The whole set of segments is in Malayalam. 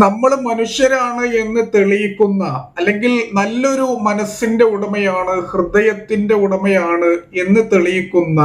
നമ്മൾ മനുഷ്യരാണ് എന്ന് തെളിയിക്കുന്ന അല്ലെങ്കിൽ നല്ലൊരു മനസ്സിന്റെ ഉടമയാണ് ഹൃദയത്തിന്റെ ഉടമയാണ് എന്ന് തെളിയിക്കുന്ന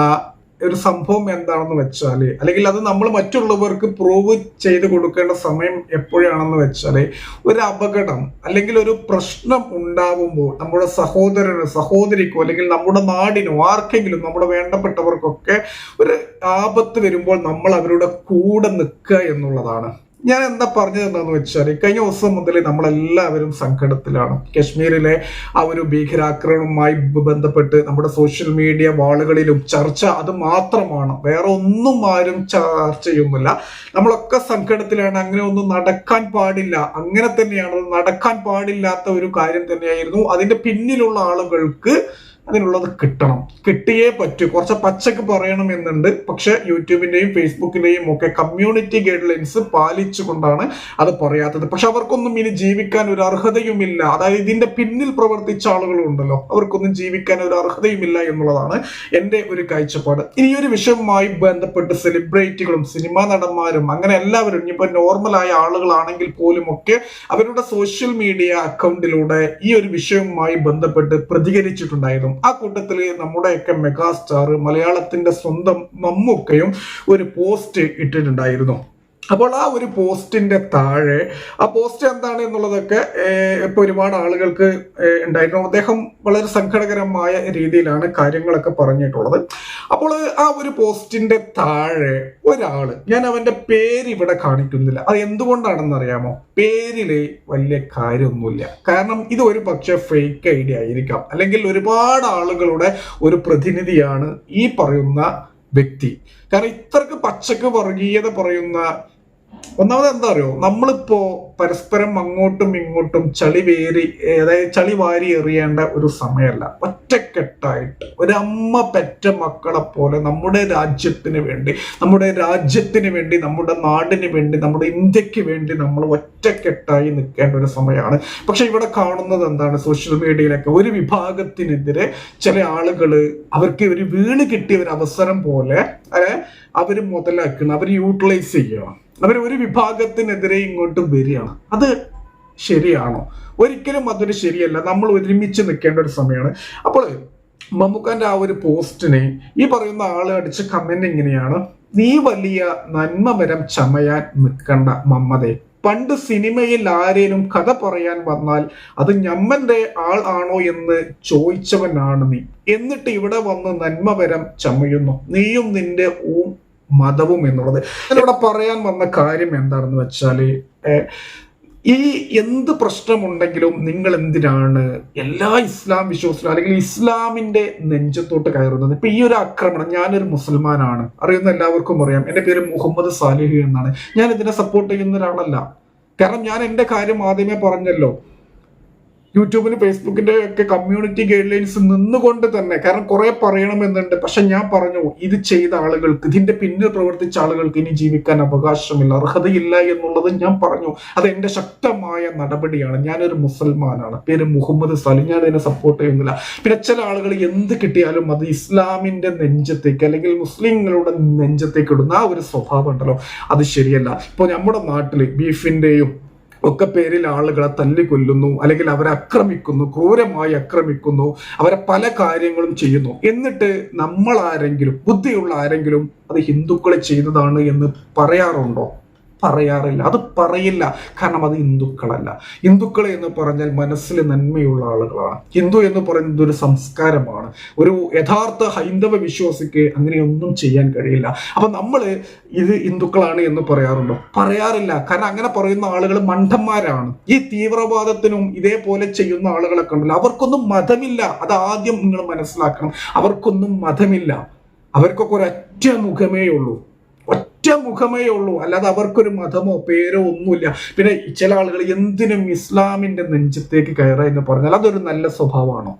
ഒരു സംഭവം എന്താണെന്ന് വെച്ചാൽ അല്ലെങ്കിൽ അത് നമ്മൾ മറ്റുള്ളവർക്ക് പ്രൂവ് ചെയ്ത് കൊടുക്കേണ്ട സമയം എപ്പോഴാണെന്ന് വെച്ചാൽ ഒരു അപകടം അല്ലെങ്കിൽ ഒരു പ്രശ്നം ഉണ്ടാവുമ്പോൾ നമ്മുടെ സഹോദരന് സഹോദരിക്കോ അല്ലെങ്കിൽ നമ്മുടെ നാടിനോ ആർക്കെങ്കിലും നമ്മുടെ വേണ്ടപ്പെട്ടവർക്കൊക്കെ ഒരു ആപത്ത് വരുമ്പോൾ നമ്മൾ അവരുടെ കൂടെ നിൽക്കുക എന്നുള്ളതാണ്. ഞാൻ എന്താ പറഞ്ഞതെന്താന്ന് വെച്ചാൽ കഴിഞ്ഞ ദിവസം മുതൽ നമ്മളെല്ലാവരും സങ്കടത്തിലാണ്. കശ്മീരിലെ ആ ഒരു ഭീകരാക്രമണവുമായി ബന്ധപ്പെട്ട് നമ്മുടെ സോഷ്യൽ മീഡിയ വാളുകളിലും ചർച്ച അത് മാത്രമാണ്. വേറെ ഒന്നും ആരും ചർച്ച ചെയ്യുന്നില്ല. നമ്മളൊക്കെ സങ്കടത്തിലാണ്. അങ്ങനെ ഒന്നും നടക്കാൻ പാടില്ല. അങ്ങനെ തന്നെയാണ്. നടക്കാൻ പാടില്ലാത്ത ഒരു കാര്യം തന്നെയായിരുന്നു. അതിന്റെ പിന്നിലുള്ള ആളുകൾക്ക് അതിനുള്ളത് കിട്ടണം. കിട്ടിയേ പറ്റൂ. കുറച്ച് പച്ചക്ക് പറയണം എന്നുണ്ട്. പക്ഷെ യൂട്യൂബിന്റെയും ഫേസ്ബുക്കിന്റെയും ഒക്കെ കമ്മ്യൂണിറ്റി ഗൈഡ് ലൈൻസ് പാലിച്ചുകൊണ്ടാണ് അത് പറയാത്തത്. പക്ഷെ അവർക്കൊന്നും ഇനി ജീവിക്കാൻ ഒരു അർഹതയുമില്ല. അതായത് ഇതിന്റെ പിന്നിൽ പ്രവർത്തിച്ച ആളുകളുണ്ടല്ലോ. അവർക്കൊന്നും ജീവിക്കാൻ ഒരു അർഹതയുമില്ല എന്നുള്ളതാണ് എന്റെ ഒരു കാഴ്ചപ്പാട്. ഇനി ഒരു വിഷയവുമായി ബന്ധപ്പെട്ട് സെലിബ്രിറ്റികളും സിനിമാ നടന്മാരും അങ്ങനെ എല്ലാവരും ഇനിയിപ്പോ നോർമലായ ആളുകളാണെങ്കിൽ പോലും ഒക്കെ അവരുടെ സോഷ്യൽ മീഡിയ അക്കൗണ്ടിലൂടെ ഈ ഒരു വിഷയവുമായി ബന്ധപ്പെട്ട് പ്രതികരിച്ചിട്ടുണ്ടായിരുന്നു. ആ കൂട്ടത്തിൽ നമ്മുടെയൊക്കെ മെഗാസ്റ്റാർ മലയാളത്തിന്റെ സ്വന്തം മമ്മൂക്കയും ഒരു പോസ്റ്റ് ഇട്ടിട്ടുണ്ടായിരുന്നു. അപ്പോൾ ആ ഒരു പോസ്റ്റിന്റെ താഴെ ആ പോസ്റ്റ് എന്താണ് എന്നുള്ളതൊക്കെ ഇപ്പൊ ഒരുപാട് ആളുകൾക്ക് ഉണ്ടായിരുന്നു അദ്ദേഹം വളരെ സങ്കടകരമായ രീതിയിലാണ് കാര്യങ്ങളൊക്കെ പറഞ്ഞിട്ടുള്ളത്. അപ്പോൾ ആ ഒരു പോസ്റ്റിന്റെ താഴെ ഒരാൾ ഞാൻ അവന്റെ പേര് ഇവിടെ കാണിക്കുന്നില്ല. അത് എന്തുകൊണ്ടാണെന്ന് അറിയാമോ? പേരിൽ വലിയ കാര്യമൊന്നുമില്ല. കാരണം ഇത് ഒരു പക്ഷേ ഫേക്ക് ഐഡിയ ആയിരിക്കാം. അല്ലെങ്കിൽ ഒരുപാട് ആളുകളുടെ ഒരു പ്രതിനിധിയാണ് ഈ പറയുന്ന വ്യക്തി. കാരണം ഇത്രക്ക് പച്ചക്ക് വർഗീയത പറയുന്ന ഒന്നാമത് എന്താ അറിയോ നമ്മളിപ്പോ പരസ്പരം അങ്ങോട്ടും ഇങ്ങോട്ടും ചളി വേരി അതായത് ചളി വാരി എറിയേണ്ട ഒരു സമയമല്ല. ഒറ്റക്കെട്ടായിട്ട്. ഒരമ്മ പെറ്റ മക്കളെ പോലെ നമ്മുടെ രാജ്യത്തിന് വേണ്ടി നമ്മുടെ രാജ്യത്തിന് വേണ്ടി നമ്മുടെ നാടിന് വേണ്ടി നമ്മുടെ ഇന്ത്യയ്ക്ക് വേണ്ടി നമ്മൾ ഒറ്റക്കെട്ടായി നിൽക്കേണ്ട ഒരു സമയമാണ്. പക്ഷെ ഇവിടെ കാണുന്നത് എന്താണ്? സോഷ്യൽ മീഡിയയിലൊക്കെ ഒരു വിഭാഗത്തിനെതിരെ ചില ആളുകൾ അവർക്ക് ഒരു വീണ് കിട്ടിയ ഒരു അവസരം പോലെ അവർ മുതലാക്കണം അവർ യൂട്ടിലൈസ് ചെയ്യുക അവർ ഒരു വിഭാഗത്തിനെതിരെ ഇങ്ങോട്ട് വരികയാണ്. അത് ശരിയാണോ? ഒരിക്കലും അതൊരു ശരിയല്ല. നമ്മൾ ഒരുമിച്ച് നിൽക്കേണ്ട ഒരു സമയമാണ്. അപ്പോൾ മമ്മൂക്കാന്റെ ആ ഒരു പോസ്റ്റിനെ ഈ പറയുന്ന ആൾ അടിച്ച കമന്റ് എങ്ങനെയാണ് നീ വലിയ നന്മ വരം ചമയാൻ നിൽക്കണ്ട മമ്മതെ പണ്ട് സിനിമയിൽ ആരേലും കഥ പറയാൻ വന്നാൽ അത് ഞമ്മന്റെ ആൾ ആണോ എന്ന് ചോദിച്ചവനാണ് നീ. എന്നിട്ട് ഇവിടെ വന്ന് നന്മവരം ചമയുന്നു. നീയും നിന്റെ ഊ മതവും എന്നുള്ളത്. ഞാനിവിടെ പറയാൻ വന്ന കാര്യം എന്താണെന്ന് വെച്ചാൽ ഈ എന്ത് പ്രശ്നമുണ്ടെങ്കിലും നിങ്ങൾ എന്തിനാണ് എല്ലാ ഇസ്ലാം വിശ്വാസത്തിലും അല്ലെങ്കിൽ ഇസ്ലാമിന്റെ നെഞ്ചത്തോട്ട് കയറുന്നത്? ഇപ്പൊ ഈ ഒരു ആക്രമണം ഞാനൊരു മുസൽമാനാണ്. അറിയുന്ന എല്ലാവർക്കും അറിയാം. എന്റെ പേര് മുഹമ്മദ് സാലിഹ് എന്നാണ്. ഞാൻ ഇതിനെ സപ്പോർട്ട് ചെയ്യുന്ന ഒരാളല്ല. കാരണം ഞാൻ എന്റെ കാര്യം ആദ്യമേ പറഞ്ഞല്ലോ. യൂട്യൂബിന് ഫേസ്ബുക്കിന്റെ ഒക്കെ കമ്മ്യൂണിറ്റി ഗൈഡ് ലൈൻസ് നിന്നുകൊണ്ട് തന്നെ കാരണം കുറെ പറയണമെന്നുണ്ട്. പക്ഷെ ഞാൻ പറഞ്ഞു ഇത് ചെയ്ത ആളുകൾക്ക് ഇതിന്റെ പിന്നിൽ പ്രവർത്തിച്ച ആളുകൾക്ക് ഇനി ജീവിക്കാൻ അവകാശമില്ല അർഹതയില്ല എന്നുള്ളത് ഞാൻ പറഞ്ഞു. അത് എന്റെ ശക്തമായ നടപടിയാണ്. ഞാനൊരു മുസൽമാനാണ്. പേര് മുഹമ്മദ് സലി. ഞാൻ അതിനെ സപ്പോർട്ട് ചെയ്യുന്നില്ല. പിന്നെ ചില ആളുകൾ എന്ത് കിട്ടിയാലും അത് ഇസ്ലാമിന്റെ നെഞ്ചത്തേക്ക് അല്ലെങ്കിൽ മുസ്ലിങ്ങളുടെ നെഞ്ചത്തേക്ക് ഇടുന്ന ആ ഒരു സ്വഭാവം ഉണ്ടല്ലോ. അത് ശരിയല്ല. ഇപ്പോൾ നമ്മുടെ നാട്ടിൽ ബീഫിന്റെയും ഒക്കെ പേരിൽ ആളുകളെ തല്ലിക്കൊല്ലുന്നു അല്ലെങ്കിൽ അവരെ ആക്രമിക്കുന്നു ക്രൂരമായി ആക്രമിക്കുന്നു അവരെ പല കാര്യങ്ങളും ചെയ്യുന്നു. എന്നിട്ട് നമ്മൾ ആരെങ്കിലും ബുദ്ധിയുള്ള ആരെങ്കിലും അത് ഹിന്ദുക്കളെ ചെയ്തതാണ് എന്ന് പറയാറുണ്ടോ? പറയാറില്ല. അത് പറയില്ല. കാരണം അത് ഹിന്ദുക്കളല്ല. ഹിന്ദുക്കൾ എന്ന് പറഞ്ഞാൽ മനസ്സിൽ നന്മയുള്ള ആളുകളാണ്. ഹിന്ദു എന്ന് പറയുന്നത് ഒരു സംസ്കാരമാണ്. ഒരു യഥാർത്ഥ ഹൈന്ദവ വിശ്വാസിക്ക് അങ്ങനെയൊന്നും ചെയ്യാൻ കഴിയില്ല. അപ്പൊ നമ്മൾ ഇത് ഹിന്ദുക്കളാണ് എന്ന് പറയാറുണ്ടോ? പറയാറില്ല. കാരണം അങ്ങനെ പറയുന്ന ആളുകൾ മണ്ടന്മാരാണ് ഈ തീവ്രവാദത്തിനും ഇതേപോലെ ചെയ്യുന്ന ആളുകളൊക്കെ ഉണ്ടല്ലോ. അവർക്കൊന്നും മതമില്ല. അത് ആദ്യം നിങ്ങൾ മനസ്സിലാക്കണം. അവർക്കൊന്നും മതമില്ല. അവർക്കൊക്കെ ഒരൊറ്റ മുഖമേ ഉള്ളൂ. ഒറ്റ മുഖമേ ഉള്ളൂ. അല്ലാതെ അവർക്കൊരു മതമോ പേരോ ഒന്നുമില്ല. പിന്നെ ചില ആളുകൾ എന്തിനും ഇസ്ലാമിന്റെ നെഞ്ചത്തേക്ക് കയറുക എന്ന് പറഞ്ഞാൽ അതൊരു നല്ല സ്വഭാവമാണോ?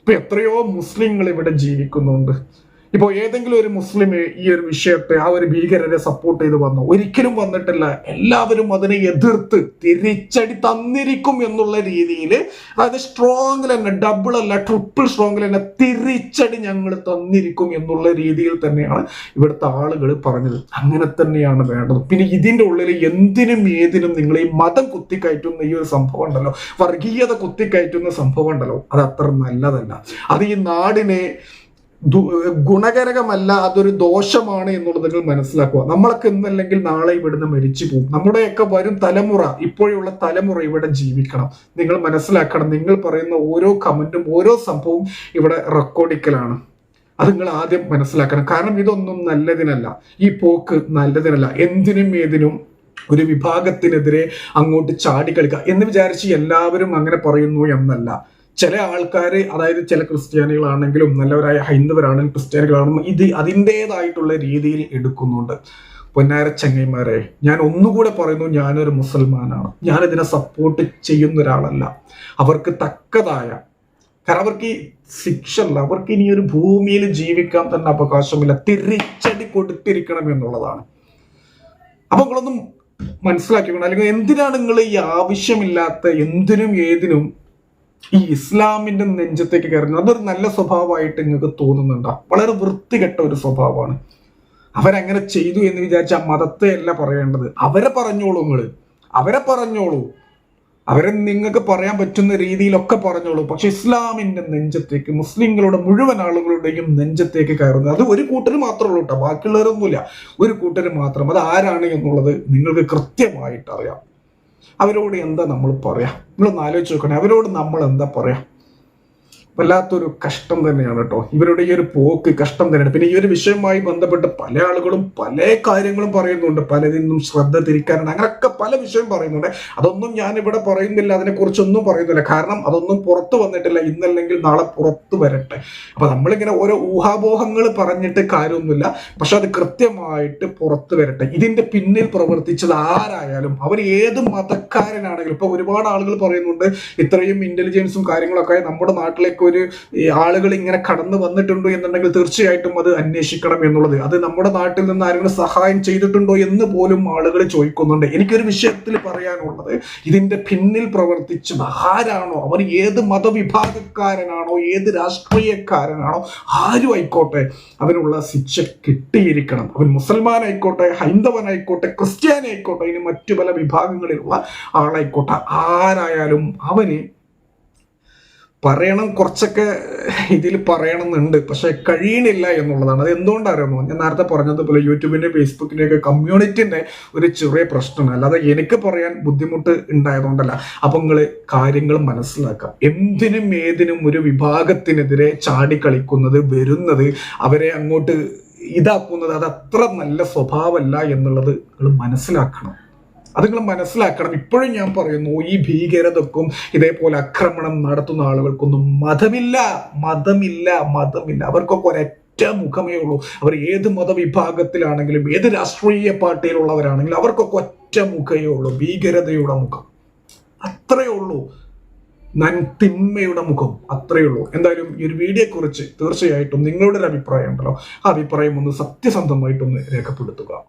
ഇപ്പൊ എത്രയോ മുസ്ലിങ്ങൾ ഇവിടെ ജീവിക്കുന്നുണ്ട്. ഇപ്പോൾ ഏതെങ്കിലും ഒരു മുസ്ലിം ഈ ഒരു വിഷയത്തെ ആ ഒരു ഭീകരരെ സപ്പോർട്ട് ചെയ്ത് വന്നു? ഒരിക്കലും വന്നിട്ടില്ല. എല്ലാവരും അതിനെ എതിർത്ത് തിരിച്ചടി തന്നിരിക്കും എന്നുള്ള രീതിയിൽ അതായത് സ്ട്രോങ്ങിൽ തന്നെ ഡബിൾ അല്ല ട്രിപ്പിൾ സ്ട്രോങ്ങിൽ തന്നെ തിരിച്ചടി ഞങ്ങൾ തന്നിരിക്കും എന്നുള്ള രീതിയിൽ തന്നെയാണ് ഇവിടുത്തെ ആളുകൾ പറഞ്ഞത്. അങ്ങനെ തന്നെയാണ് വേണ്ടത്. പിന്നെ ഇതിന്റെ ഉള്ളിൽ എന്തിനും ഏതിനും നിങ്ങൾ ഈ മതം കുത്തിക്കയറ്റുന്ന ഈ ഒരു സംഭവം ഉണ്ടല്ലോ. വർഗീയത കുത്തിക്കയറ്റുന്ന സംഭവം ഉണ്ടല്ലോ. അത് അത്ര നല്ലതല്ല. അത് ഈ നാടിനെ ഗുണകരകമല്ല അതൊരു ദോഷമാണ് എന്നുള്ളത് നിങ്ങൾ മനസ്സിലാക്കുക. നമ്മളൊക്കെ ഇന്നല്ലെങ്കിൽ നാളെ ഇവിടുന്ന് മരിച്ചു പോകും നമ്മുടെയൊക്കെ വരും തലമുറ ഇപ്പോഴുള്ള തലമുറ ഇവിടെ ജീവിക്കണം. നിങ്ങൾ മനസ്സിലാക്കണം നിങ്ങൾ പറയുന്ന ഓരോ കമന്റും ഓരോ സംഭവവും ഇവിടെ റെക്കോർഡിക്കലാണ്. അത് നിങ്ങൾ ആദ്യം മനസ്സിലാക്കണം. കാരണം ഇതൊന്നും നല്ലതിനല്ല. ഈ പോക്ക് നല്ലതിനല്ല. എന്തിനും ഏതിനും ഒരു വിഭാഗത്തിനെതിരെ അങ്ങോട്ട് ചാടിക്കളിക്കുക എന്ന് വിചാരിച്ച് എല്ലാവരും അങ്ങനെ പറയുന്നു എന്നല്ല. ചില ആൾക്കാർ അതായത് ചില ക്രിസ്ത്യാനികളാണെങ്കിലും നല്ലവരായ ഹൈന്ദവരാണെങ്കിലും ക്രിസ്ത്യാനികളാണെങ്കിലും ഇത് അതിന്റെതായിട്ടുള്ള രീതിയിൽ എടുക്കുന്നുണ്ട്. പൊന്നാര ചങ്ങൈമാരെ ഞാൻ ഒന്നുകൂടെ പറയുന്നു ഞാനൊരു മുസൽമാനാണ്. ഞാൻ ഇതിനെ സപ്പോർട്ട് ചെയ്യുന്ന ഒരാളല്ല അവർക്ക് തക്കതായ കാരണം അവർക്ക് ഈ ശിക്ഷ അല്ല അവർക്ക് ഇനി ഒരു ഭൂമിയിൽ ജീവിക്കാൻ തന്നെ അവകാശമില്ല. തിരിച്ചടി കൊടുത്തിരിക്കണം എന്നുള്ളതാണ്. അപ്പൊ നിങ്ങളൊന്നും മനസ്സിലാക്കിക്കണം. അല്ലെങ്കിൽ എന്തിനാണ് നിങ്ങൾ ഈ ആവശ്യമില്ലാത്ത എന്തിനും ഏതിനും ഈ ഇസ്ലാമിന്റെ നെഞ്ചത്തേക്ക് കയറുന്നു അതൊരു നല്ല സ്വഭാവമായിട്ട് നിങ്ങൾക്ക് തോന്നുന്നുണ്ടോ? വളരെ വൃത്തികെട്ട ഒരു സ്വഭാവമാണ്. അവരങ്ങനെ ചെയ്തു എന്ന് വിചാരിച്ച മതത്തെ അല്ല പറയേണ്ടത്. അവരെ പറഞ്ഞോളൂ നിങ്ങൾ അവരെ പറഞ്ഞോളൂ. അവരെ നിങ്ങൾക്ക് പറയാൻ പറ്റുന്ന രീതിയിലൊക്കെ പറഞ്ഞോളൂ. പക്ഷെ ഇസ്ലാമിന്റെ നെഞ്ചത്തേക്ക് മുസ്ലിങ്ങളുടെ മുഴുവൻ ആളുകളുടെയും നെഞ്ചത്തേക്ക് കയറുന്നത് അത് ഒരു കൂട്ടർ മാത്രമേ ഉള്ളൂ കേട്ടോ. ബാക്കിയുള്ളവരൊന്നുമില്ല. ഒരു കൂട്ടർ മാത്രം. അത് ആരാണ് എന്നുള്ളത് നിങ്ങൾക്ക് കൃത്യമായിട്ട് അറിയാം. അവരോട് എന്താ നമ്മൾ പറയാം? നിങ്ങളൊന്ന് ആലോചിച്ച് നോക്കണേ. അവരോട് നമ്മൾ എന്താ പറയാ? വല്ലാത്തൊരു കഷ്ടം തന്നെയാണ് കേട്ടോ ഇവരുടെ ഈ ഒരു പോക്ക് കഷ്ടം തന്നെയാണ്. പിന്നെ ഈ ഒരു വിഷയവുമായി ബന്ധപ്പെട്ട് പല ആളുകളും പല കാര്യങ്ങളും പറയുന്നുണ്ട്. പലതിൽ നിന്നും ശ്രദ്ധ തിരിക്കാനുണ്ട്. അങ്ങനെയൊക്കെ പല വിഷയം പറയുന്നുണ്ട്. അതൊന്നും ഞാൻ ഇവിടെ പറയുന്നില്ല. അതിനെക്കുറിച്ചൊന്നും പറയുന്നില്ല. കാരണം അതൊന്നും പുറത്ത് വന്നിട്ടില്ല. ഇന്നല്ലെങ്കിൽ നാളെ പുറത്ത് വരട്ടെ. അപ്പൊ നമ്മളിങ്ങനെ ഓരോ ഊഹാപോഹങ്ങൾ പറഞ്ഞിട്ട് കാര്യമൊന്നുമില്ല. പക്ഷെ അത് കൃത്യമായിട്ട് പുറത്ത് വരട്ടെ. ഇതിന്റെ പിന്നിൽ പ്രവർത്തിച്ചത് ആരായാലും അവർ ഏത് മതക്കാരനാണെങ്കിലും. ഇപ്പൊ ഒരുപാട് ആളുകൾ പറയുന്നുണ്ട് ഇത്രയും ഇന്റലിജൻസും കാര്യങ്ങളൊക്കെ നമ്മുടെ നാട്ടിലേക്ക് ഒരു ആളുകൾ ഇങ്ങനെ കടന്നു വന്നിട്ടുണ്ടോ എന്നുണ്ടെങ്കിൽ തീർച്ചയായിട്ടും അത് അന്വേഷിക്കണം എന്നുള്ളത്. അത് നമ്മുടെ നാട്ടിൽ നിന്ന് ആരെങ്കിലും സഹായം ചെയ്തിട്ടുണ്ടോ എന്ന് പോലും ആളുകൾ ചോദിക്കുന്നുണ്ട്. എനിക്കൊരു വിഷയത്തിൽ പറയാനുള്ളത് ഇതിന്റെ പിന്നിൽ പ്രവർത്തിച്ചത് ആരാണോ? അവർ ഏത് മതവിഭാഗക്കാരനാണോ? ഏത് രാഷ്ട്രീയക്കാരനാണോ? ആരും ആയിക്കോട്ടെ അവനുള്ള ശിക്ഷ കിട്ടിയിരിക്കണം. അവൻ മുസൽമാനായിക്കോട്ടെ ഹൈന്ദവനായിക്കോട്ടെ ക്രിസ്ത്യാനായിക്കോട്ടെ ഇനി മറ്റു പല വിഭാഗങ്ങളിലുള്ള ആളായിക്കോട്ടെ. ആരായാലും അവന് പറയണം കുറച്ചൊക്കെ ഇതിൽ പറയണമെന്നുണ്ട്. പക്ഷെ കഴിയണില്ല എന്നുള്ളതാണ്. അത് എന്തുകൊണ്ടറിയണോ ഞാൻ നേരത്തെ പറഞ്ഞതുപോലെ യൂട്യൂബിന്റെ ഫേസ്ബുക്കിന്റെ ഒക്കെ ഒരു ചെറിയ പ്രശ്നമാണ്. അല്ലാതെ എനിക്ക് പറയാൻ ബുദ്ധിമുട്ട് ഉണ്ടായതുകൊണ്ടല്ല. അപ്പം നിങ്ങൾ കാര്യങ്ങൾ മനസ്സിലാക്കാം എന്തിനും ഏതിനും ഒരു വിഭാഗത്തിനെതിരെ ചാടിക്കളിക്കുന്നത് വരുന്നത് അവരെ അങ്ങോട്ട് ഇതാക്കുന്നത് അത് അത്ര നല്ല സ്വഭാവമല്ല എന്നുള്ളത് നിങ്ങൾ മനസ്സിലാക്കണം. അത് നിങ്ങൾ മനസ്സിലാക്കണം. ഇപ്പോഴും ഞാൻ പറയുന്നു ഈ ഭീകരതക്കും ഇതേപോലെ ആക്രമണം നടത്തുന്ന ആളുകൾക്കൊന്നും മതമില്ല മതമില്ല മതമില്ല. അവർക്കൊക്കെ ഒരൊറ്റ മുഖമേ ഉള്ളൂ. അവർ ഏത് മതവിഭാഗത്തിലാണെങ്കിലും ഏത് രാഷ്ട്രീയ പാർട്ടിയിലുള്ളവരാണെങ്കിലും അവർക്കൊക്കെ ഒറ്റ മുഖമേ ഉള്ളൂ. ഭീകരതയുടെ മുഖം. അത്രയേ ഉള്ളൂ. നന്തിന്മയുടെ മുഖം അത്രയേ ഉള്ളൂ. എന്തായാലും ഈ ഒരു വീഡിയോയെ കുറിച്ച് തീർച്ചയായിട്ടും നിങ്ങളുടെ ഒരു അഭിപ്രായം ഉണ്ടല്ലോ. ആ അഭിപ്രായം ഒന്ന് സത്യസന്ധമായിട്ടൊന്ന് രേഖപ്പെടുത്തുക.